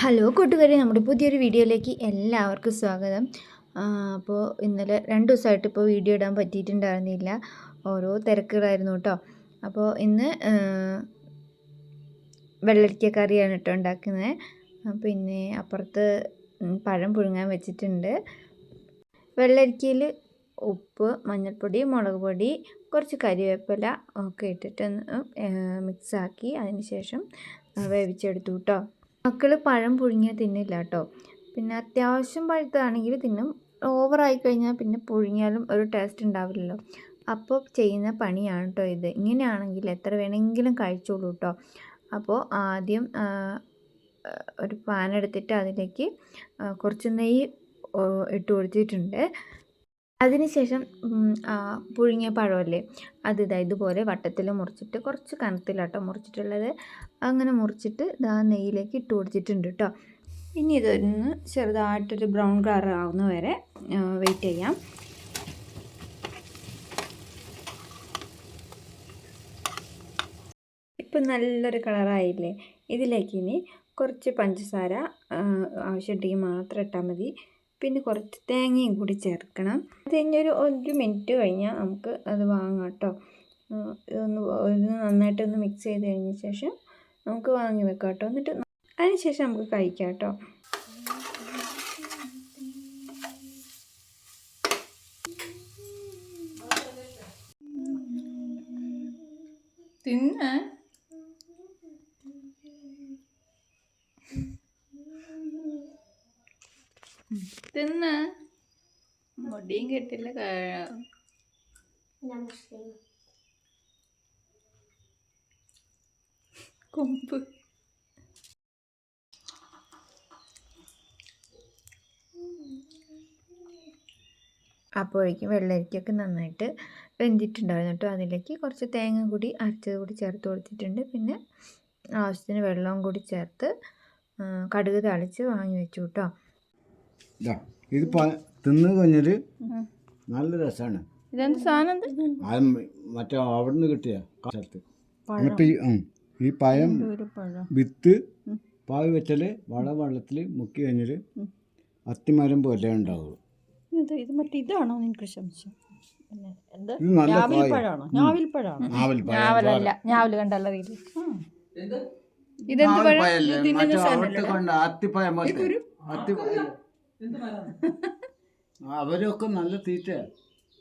Hello കൂട്ടുകാരെ നമ്മുടെ പുതിയൊരു വീഡിയോയിലേക്ക് എല്ലാവർക്കും സ്വാഗതം. അപ്പോൾ ഇന്നലെ രണ്ട് ദിവസമായിട്ട് ഇപ്പോൾ വീഡിയോ ഇടാൻ പറ്റിയിട്ടുണ്ടായിരുന്നില്ല. ഓരോ തിരക്കുകളായിരുന്നു കേട്ടോ. അപ്പോൾ ഇന്ന് വെള്ളരിക്ക കറിയാണ് കേട്ടോ ഉണ്ടാക്കുന്നത്. പിന്നെ അപ്പുറത്ത് പഴം പുഴുങ്ങാൻ വെച്ചിട്ടുണ്ട്. വെള്ളരിക്കയിൽ ഉപ്പ് മഞ്ഞൾപ്പൊടി മുളക് പൊടി കുറച്ച് കരിവേപ്പില ഒക്കെ ഇട്ടിട്ടൊന്ന് മിക്സാക്കി അതിന് ശേഷം വേവിച്ചെടുത്തു കേട്ടോ. മക്കൾ പഴം പുഴുങ്ങിയാൽ തിന്നില്ല കേട്ടോ പിന്നെ അത്യാവശ്യം പഴുത്തതാണെങ്കിൽ തിന്നും. ഓവറായി കഴിഞ്ഞാൽ പിന്നെ പുഴുങ്ങിയാലും ഒരു ടേസ്റ്റ് ഉണ്ടാവില്ലല്ലോ. അപ്പോൾ ചെയ്യുന്ന പണിയാണ് കേട്ടോ ഇത്. ഇങ്ങനെയാണെങ്കിൽ എത്ര വേണമെങ്കിലും കഴിച്ചോളൂ കേട്ടോ അപ്പോൾ ആദ്യം ഒരു പാൻ എടുത്തിട്ട് അതിലേക്ക് കുറച്ച് നെയ്യ് ഇട്ട് കൊടുത്തിട്ടുണ്ട് അതിനുശേഷം പുഴുങ്ങിയ പഴമല്ലേ? അത് ഇതാ ഇതുപോലെ വട്ടത്തിൽ മുറിച്ചിട്ട് കുറച്ച് കനത്തിലാട്ടോ മുറിച്ചിട്ടുള്ളത്. അങ്ങനെ മുറിച്ചിട്ട് ഇതാ നെയ്യിലേക്ക് ഇട്ട് കൊടുത്തിട്ടുണ്ട് കേട്ടോ. ഇനി ഇതൊന്ന് ചെറുതായിട്ടൊരു ബ്രൗൺ കളർ ആവുന്ന വരെ വെയിറ്റ് ചെയ്യാം. ഇപ്പം നല്ലൊരു കളറായില്ലേ? ഇതിലേക്ക് ഇനി കുറച്ച് പഞ്ചസാര ആവശ്യമുണ്ടെങ്കിൽ മാത്രം ഇട്ടാൽ മതി. പിന്നെ കുറച്ച് തേങ്ങയും കൂടി ചേർക്കണം. അത് കഴിഞ്ഞൊരു ഒരു മിനിറ്റ് കഴിഞ്ഞാൽ നമുക്ക് അത് വാങ്ങാം കേട്ടോ. ഒന്ന് ഒന്ന് നന്നായിട്ടൊന്ന് മിക്സ് ചെയ്ത് കഴിഞ്ഞ ശേഷം നമുക്ക് വാങ്ങി വെക്കാം കേട്ടോ. എന്നിട്ട് അതിന് ശേഷം നമുക്ക് കഴിക്കാം കേട്ടോ. തിന്ന്. തിന്ന്. മുടിയും കെട്ടില്ല കൊമ്പ്. അപ്പോഴേക്കും വെള്ളരിക്കൊക്കെ നന്നായിട്ട് വെന്തിട്ടുണ്ടായിരുന്നു കേട്ടോ. അതിലേക്ക് കുറച്ച് തേങ്ങ കൂടി അരച്ചത് കൂടി ചേർത്ത് കൊടുത്തിട്ടുണ്ട്. പിന്നെ ആവശ്യത്തിന് വെള്ളവും കൂടി ചേർത്ത് കടുക് തളിച്ച് വാങ്ങി വെച്ചു കേട്ടോ. ഇതാ തിന്ന് കഴിഞ്ഞാൽ നല്ല രസമാണ് ഇതെന്ത് സാധനം? അത് മറ്റേ അവിടുന്ന് കിട്ടിയ സ്ഥലത്ത്. എന്നിട്ട് ഈ ഉം, ഈ പഴം വിത്ത് പാവ് വെച്ചാൽ വള വെള്ളത്തിൽ മുക്കി കഴിഞ്ഞാൽ അത്തിമരം പോലെ ഉണ്ടാവുള്ളൂ. ഇത് ഇത് മറ്റേ ഇതാണോ എനിക്ക് സംശയം. പിന്നെ എന്ത്? ഇത് നല്ല കായ് ഞാവിൽപ്പഴമാണോ ഞാവിൽപ്പഴമാണോ നാവൽ പഴം. ഞാവലല്ല ഞാവൽ കണ്ടല്ല ഇത് ഇതെന്ത് പഴം? മറ്റേ അവിടുത്തെ കൊണ്ട് അത്തിപ്പഴം പോലത്തെ അത്തിപ്പഴം അവരൊക്കെ നല്ല തീറ്റ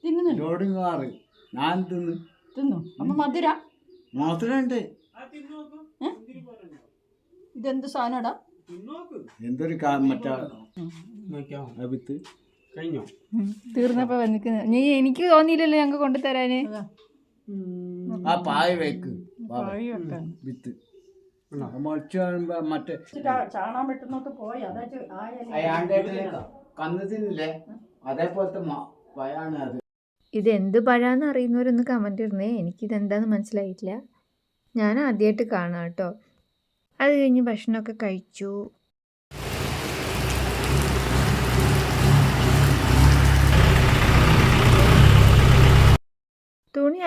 തിന്നുന്നുണ്ടോ? Loading car. ഞാൻ തിന്നു. തിന്നു? അമ്മ മധുര? മാത്രമുണ്ട് ഇതെന്ത് സാധനടാ എന്തൊരു മറ്റാ വിത്ത് തീർന്നപ്പോ വന്നിക്കുന്നത് നീ എനിക്ക് തോന്നിയില്ലല്ലോ ഞങ്ങൾക്ക് കൊണ്ടുതരാന്. ആ പായ വെക്ക്. വിത്ത്. മുളച്ച് വരുമ്പോ മറ്റേ ചാണാൻ പറ്റുന്നോട്ട് പോയി. അതാ അയാണ്ടേട്ടിലേക്ക് കന്ന് തിന്നില്ലേ അതേപോലത്തെ പഴാണ് അത്. ഇത് എന്ത് പഴാന്ന് അറിയുന്നവരൊന്ന് കമന്റ് ഇടുന്നേ എനിക്കിതെന്താന്ന് മനസ്സിലായിട്ടില്ല. ഞാൻ ആദ്യമായിട്ട് കാണാം കേട്ടോ. അത് കഴിഞ്ഞ് ഭക്ഷണമൊക്കെ കഴിച്ചു.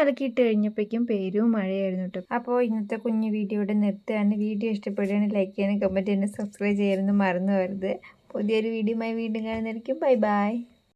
അലക്കിയിട്ട് കഴിഞ്ഞപ്പോഴേക്കും പേരും മഴയായിരുന്നു കേട്ടോ. അപ്പോൾ ഇന്നത്തെ കുഞ്ഞു വീഡിയോ ഇവിടെ നിർത്തുകയാണ്. വീഡിയോ ഇഷ്ടപ്പെടുകയാണെങ്കിൽ ലൈക്ക് ചെയ്യാനും കമന്റ് ചെയ്യാനും സബ്സ്ക്രൈബ് ചെയ്യാനൊന്നും മറന്നു വരുത് പുതിയൊരു വീഡിയോയുമായി വീണ്ടും കാണുന്നതായിരിക്കും. Bye bye